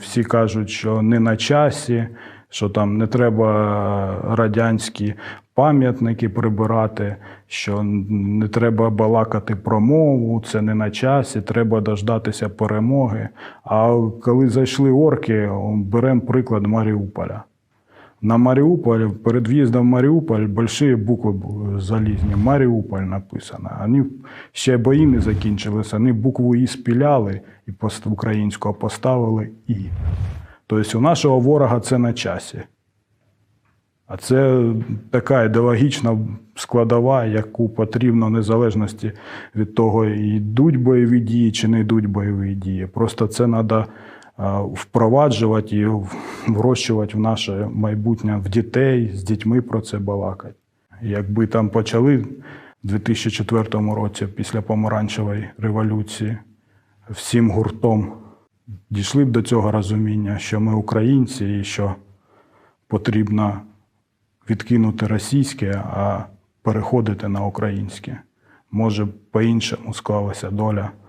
всі кажуть, що не на часі, що там не треба радянські пам'ятники прибирати, що не треба балакати про мову, це не на часі, треба дождатися перемоги. А коли зайшли орки, беремо приклад Маріуполя. На Маріуполь, перед в'їздом в Маріуполь больші букви бу- залізні. Маріуполь написано. Вони ще бої не закінчилися, вони букву І спіляли і українського поставили І. Тобто у нашого ворога це на часі. А це така ідеологічна складова, яку потрібно незалежності від того, йдуть бойові дії чи не йдуть бойові дії. Просто це треба впроваджувати і врощувати в наше майбутнє в дітей, з дітьми про це балакати. Якби там почали в 2004 році, після помаранчевої революції, всім гуртом дійшли б до цього розуміння, що ми українці і що потрібно відкинути російське, а переходити на українське. Може, по-іншому склалася доля